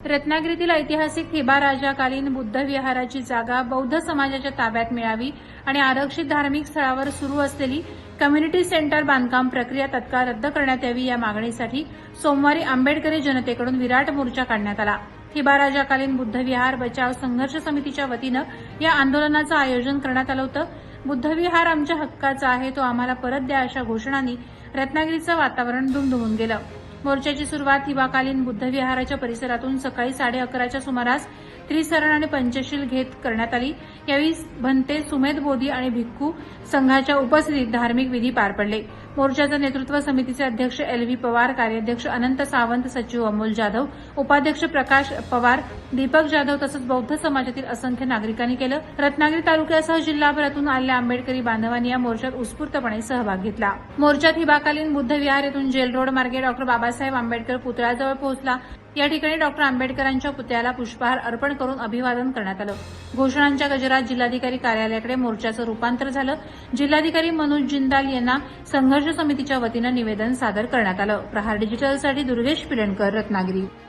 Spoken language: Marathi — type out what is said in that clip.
रत्नागिरीतील ऐतिहासिक थिबा राजाकालीन बुद्ध विहाराची जागा बौद्ध समाजाच्या ताब्यात मिळावी आणि आरक्षित धार्मिक स्थळावर सुरू असलेली कम्युनिटी सेंटर बांधकाम प्रक्रिया तत्काळ रद्द करण्यात यावी या मागणीसाठी सोमवारी आंबेडकरी जनतेकडून विराट मोर्चा काढण्यात आला. थिबा राजाकालीन बुद्ध विहार बचाव संघर्ष समितीच्या वतीनं या आंदोलनाचं आयोजन करण्यात आलं होतं. बुद्धविहार आमच्या हक्काचा आहे तो आम्हाला परत द्या अशा घोषणांनी रत्नागिरीचं वातावरण दुमदुमून गेलं. मोर्चाची सुरुवात हिवाकालीन बुद्धविहाराच्या परिसरातून सकाळी साडे अकराच्या सुमारास त्रिसरण आणि पंचशील घेत करण्यात आली. यावेळी भंते सुमेध बोधी आणि भिक्खू संघाच्या उपस्थितीत धार्मिक विधी पार पडले. मोर्चाचं नेतृत्व समितीचे अध्यक्ष एल व्ही पवार कार्याध्यक्ष अनंत सावंत सचिव अमोल जाधव उपाध्यक्ष प्रकाश पवार दीपक जाधव तसंच बौद्ध समाजातील असंख्य नागरिकांनी केलं. रत्नागिरी तालुक्यासह जिल्हाभरातून आलेल्या आंबेडकरी बांधवांनी या मोर्चात उत्स्फूर्तपणे सहभाग घेतला. मोर्चात हिबाकालीन बुद्ध विहार येथून जेल रोड मार्गे डॉक्टर बाबासाहेब आंबेडकर पुतळ्याजवळ पोहोचला. या ठिकाणी डॉक्टर आंबेडकरांच्या पुतळ्याला पुष्पहार अर्पण करून अभिवादन करण्यात आलं. घोषणांच्या गजरात जिल्हाधिकारी कार्यालयाकडे मोर्चाचं रूपांतर झालं. जिल्हाधिकारी मनोज जिंदाल यांना संघर्ष समितीच्या वतीनं निवेदन सादर करण्यात आलं. प्रहार डिजिटलसाठी दुर्गेश पिरणकर रत्नागिरी.